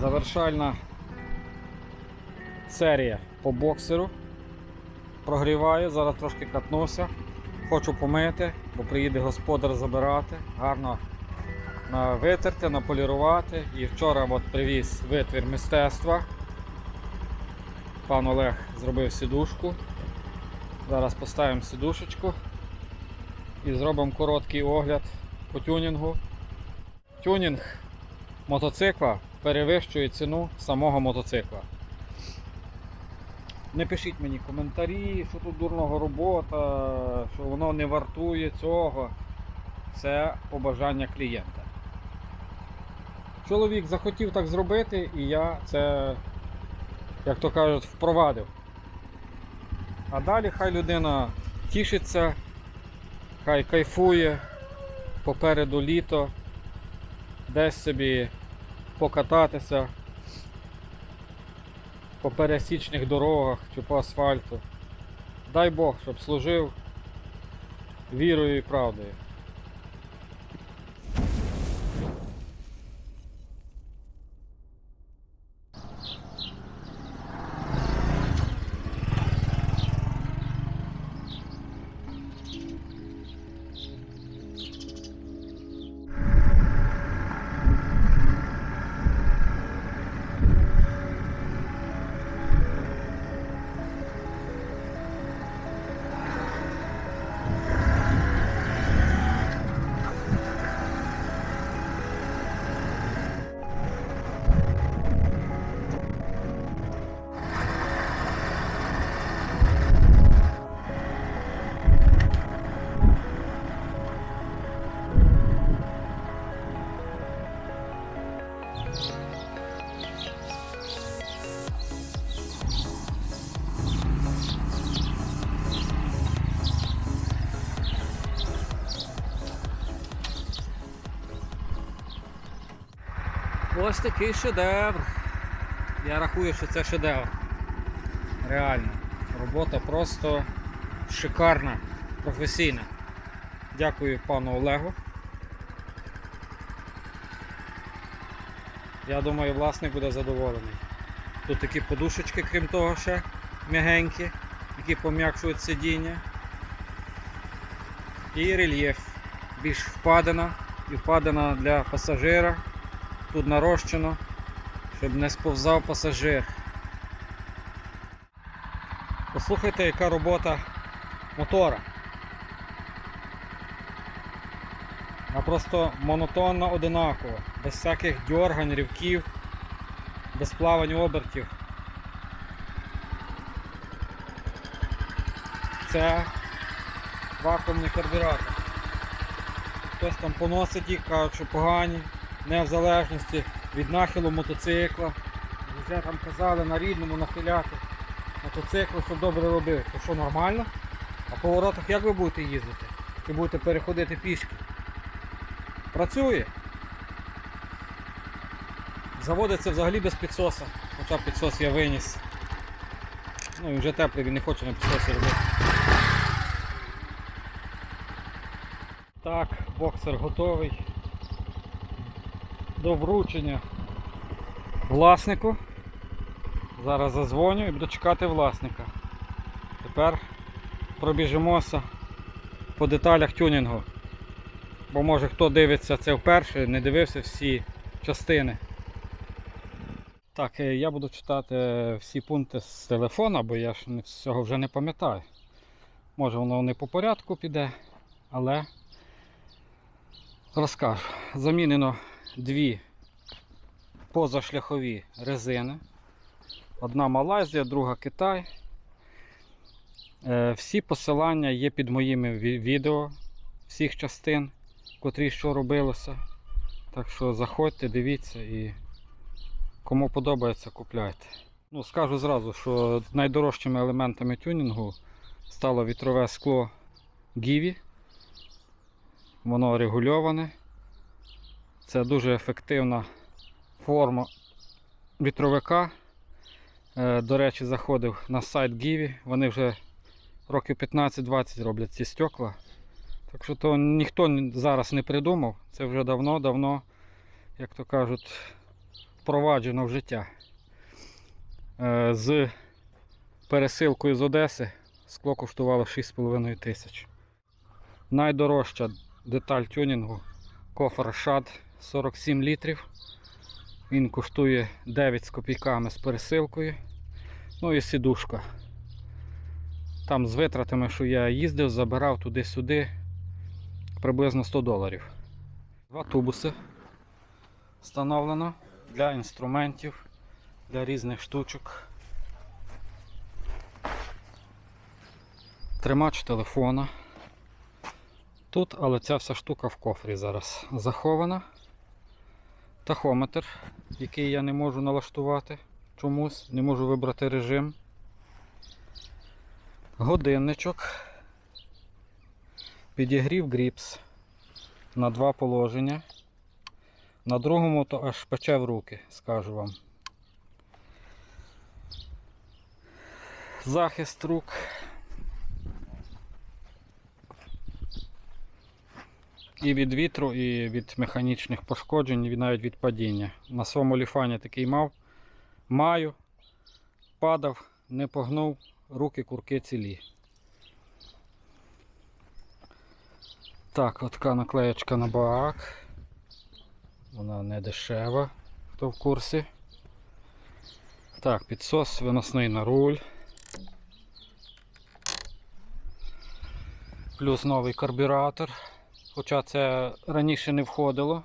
Завершальна серія по боксеру. Прогріваю, зараз трошки катнуся. Хочу помити, бо приїде господар забирати. Гарно витерти, наполірувати. І вчора от привіз витвір мистецтва. Пан Олег зробив сідушку. Зараз поставимо сідушечку і зробимо короткий огляд по тюнінгу. Тюнінг мотоцикла перевищує ціну самого мотоцикла. Не пишіть мені коментарі, що тут дурного робота, що воно не вартує цього. Це побажання клієнта. Чоловік захотів так зробити, і я це, як то кажуть, впровадив. А далі хай людина тішиться, хай кайфує, попереду літо, десь собі покататися по пересічних дорогах чи по асфальту. Дай Бог, щоб служив вірою і правдою. Ось такий шедевр. Я рахую, що це шедевр. Реально. Робота просто шикарна, професійна. Дякую пану Олегу. Я думаю, власник буде задоволений. Тут такі подушечки, крім того, ще м'ягенькі, які пом'якшують сидіння. І рельєф. Більш впадина і впадина для пасажира. Тут нарощено, щоб не сповзав пасажир. Послухайте, яка робота мотора. Вона просто монотонно одинакова, без всяких дьоргань, ривків, без плавань обертів. Це вакуумний карбюратор. Хтось там поносить їх, кажуть, що погані, не в залежності від нахилу мотоцикла. Вже там казали на рідному нахиляти мотоцикл, щоб добре робив. То що нормально? А по воротах як ви будете їздити? Чи будете переходити пішки? Працює. Заводиться взагалі без підсоса. Хоча підсос я виніс. Ну і вже теплий, він не хоче на підсосі робити. Так, боксер готовий до вручення власнику. Зараз зазвоню і буду чекати власника. Тепер пробіжимося по деталях тюнінгу. Бо може хто дивиться це вперше, не дивився всі частини. Так, е, я буду читати всі пункти з телефона, бо я ж всього вже не пам'ятаю. Може воно не по порядку піде, але розкажу. Замінено дві позашляхові резини. Одна Малайзія, друга Китай. Е, Всі посилання є під моїми відео всіх частин, котрі що робилося. Так що заходьте, дивіться і кому подобається, купляйте. Ну, скажу зразу, що найдорожчими елементами тюнінгу стало вітрове скло Гіві. Воно регульоване. Це дуже ефективна форма вітровика. Е, До речі, заходив на сайт Гіві. Вони вже років 15-20 роблять ці стекла. Так що то ніхто зараз не придумав. Це вже давно-давно, як то кажуть, впроваджено в життя. Е, З пересилкою з Одеси скло коштувало 6,5 тисяч. Найдорожча деталь тюнінгу кофр шад 47 літрів. Він коштує 9 з копійками з пересилкою. Ну і сідушка. Там з витратами, що я їздив, забирав туди-сюди приблизно 100 доларів. Два тубуси встановлено для інструментів, для різних штучок. Тримач телефона. Тут, але ця вся штука в кофрі зараз захована. Тахометр, який я не можу налаштувати чомусь, не можу вибрати режим. Годинничок. Підігрів гріпс на два положення. На другому то аж пече в руки, скажу вам. Захист рук. І від вітру, і від механічних пошкоджень, і навіть від падіння. На своєму ліфані такий мав. Маю. Падав, не погнув, руки курки цілі. Так, от наклеєчка на бак. Вона не дешева, хто в курсі. Так, підсос виносний на руль. Плюс новий карбюратор. Хоча це раніше не входило.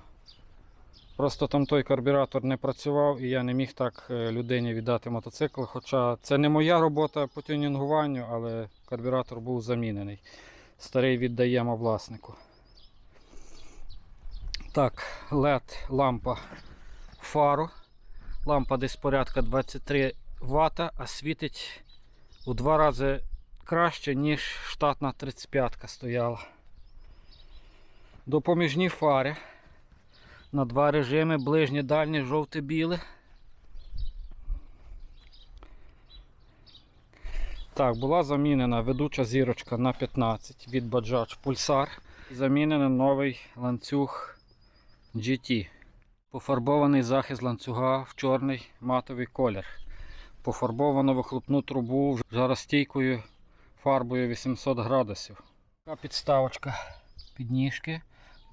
Просто там той карбюратор не працював і я не міг так е, людині віддати мотоцикл. Хоча це не моя робота по тюнінгуванню, але карбюратор був замінений. Старий віддаємо власнику. Так, LED лампа фару. Лампа десь порядка 23 Вт, а світить у два рази краще, ніж штатна 35 стояла. Допоміжні фари на два режими, ближнє, дальнє, жовте, біле. Так, була замінена ведуча зірочка на 15 від Bajaj Pulsar. Замінений новий ланцюг GT. Пофарбований захист ланцюга в чорний матовий колір. Пофарбовано вихлопну трубу жаростійкою фарбою 800 градусів. Така підставочка підніжки.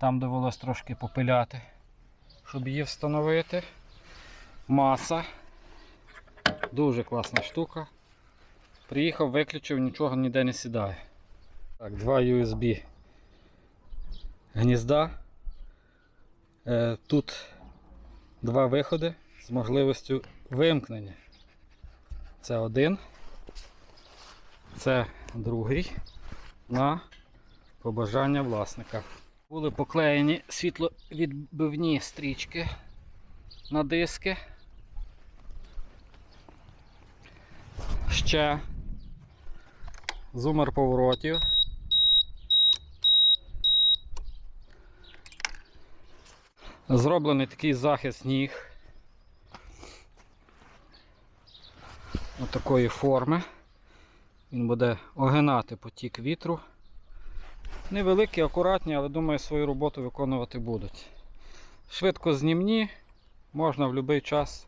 Там довелось трошки попиляти, щоб її встановити. Маса. Дуже класна штука. Приїхав, виключив, нічого ніде не сідає. Так, два USB гнізда. Е, Тут два виходи з можливістю вимкнення. Це один, це другий на побажання власника. Були поклеєні світловідбивні стрічки на диски. Ще зумер поворотів. Зроблений такий захист ніг. Отакої форми. Він буде огинати потік вітру. Невеликі, акуратні, але думаю, свою роботу виконувати будуть. Швидко знімні, можна в будь-який час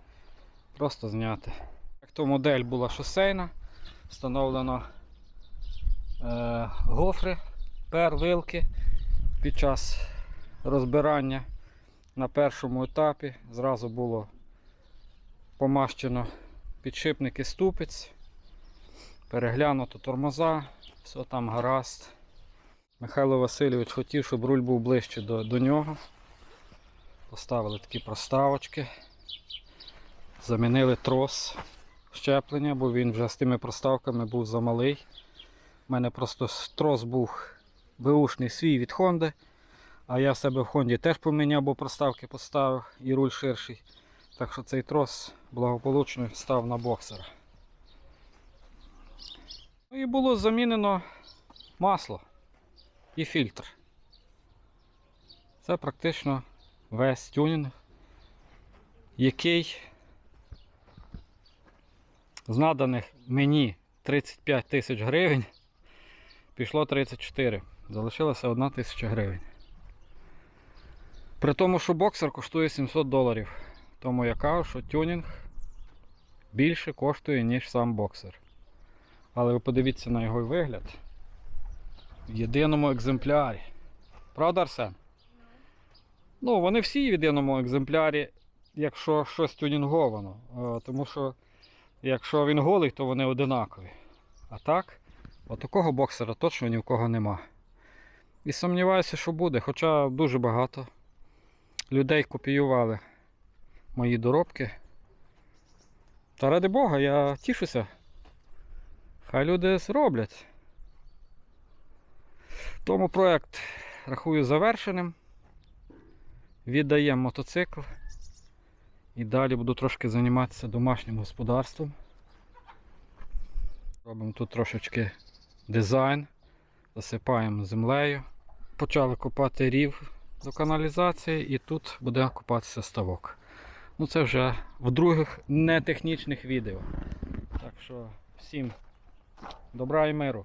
просто зняти. Як то модель була шосейна, встановлено е, гофри, первилки під час розбирання на першому етапі. Зразу було помащено підшипники ступиць, переглянуто тормоза, все там гаразд. Михайло Васильович хотів, щоб руль був ближче до, до нього. Поставили такі проставочки. Замінили трос щеплення, бо він вже з тими проставками був замалий. У мене просто трос був беушний свій від Honda. А я себе в Хонді теж поміняв, бо проставки поставив і руль ширший. Так що цей трос благополучно став на боксера. Ну і було замінено масло і фільтр. Це практично весь тюнінг, який з наданих мені 35 тисяч гривень пішло 34. Залишилася 1 тисяча гривень. При тому, що боксер коштує 700 доларів. Тому я кажу, що тюнінг більше коштує, ніж сам боксер. Але ви подивіться на його вигляд. В єдиному екземплярі. Правда, Арсен? Ну, вони всі в єдиному екземплярі, якщо щось тюнінговано. Е, Тому що якщо він голий, то вони одинакові. А так, отакого боксера точно ні в кого нема. І сумніваюся, що буде, хоча дуже багато людей копіювали мої доробки. Та ради Бога, я тішуся. Хай люди зроблять. Тому проект рахую завершеним. Віддаємо мотоцикл. І далі буду трошки займатися домашнім господарством. Робимо тут трошечки дизайн, засипаємо землею. Почали копати рів до каналізації і тут буде копатися ставок. Ну це вже в других нетехнічних відео. Так що всім добра і миру.